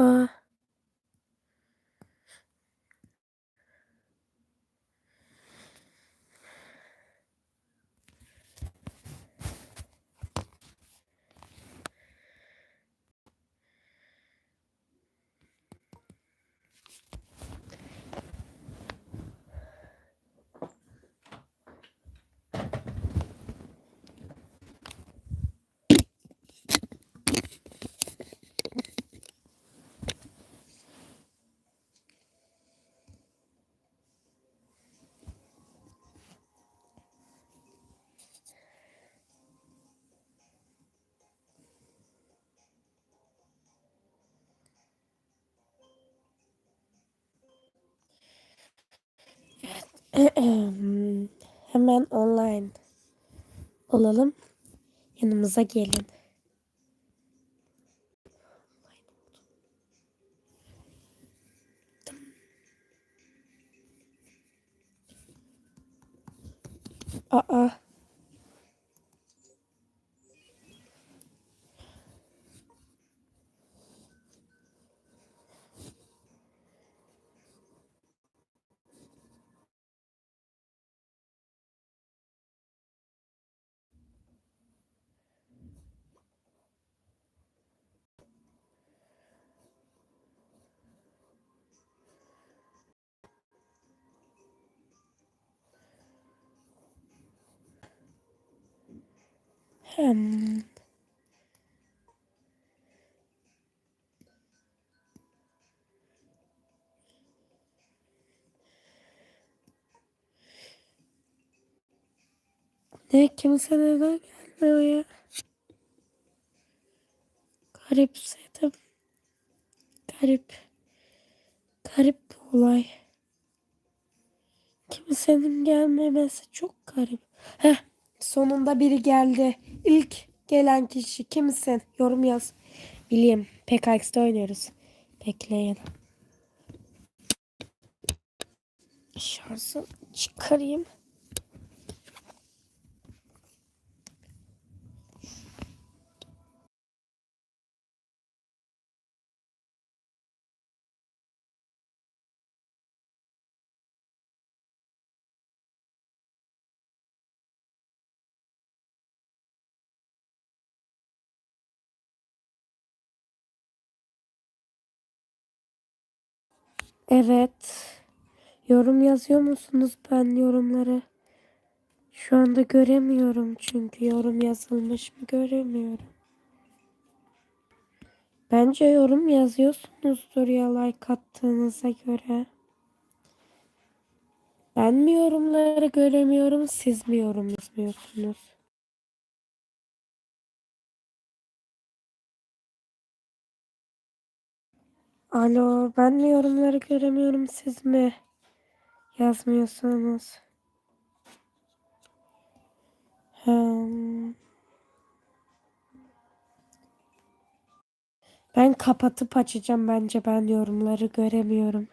Aa. Hemen online olalım. Yanımıza gelin. Aa. Hmm. Ne kimse neden gelmiyor ya? Garipsedim. Garip. Garip bir olay. Kimsenin gelmemesi çok garip. Heh, sonunda biri geldi. İlk gelen kişi kimsin? Yorum yaz. Bileyim. PKX'de oynuyoruz. Bekleyin. Şarjı çıkarayım. Evet. Yorum yazıyor musunuz ben yorumları? Şu anda göremiyorum çünkü yorum yazılmış mı göremiyorum. Bence yorum yazıyorsunuzdur ya like attığınıza göre. Ben mi yorumları göremiyorum, siz mi yorum yazmıyorsunuz? Alo, ben mi yorumları göremiyorum, siz mi yazmıyorsunuz? Ben kapatıp açacağım bence ben yorumları göremiyorum.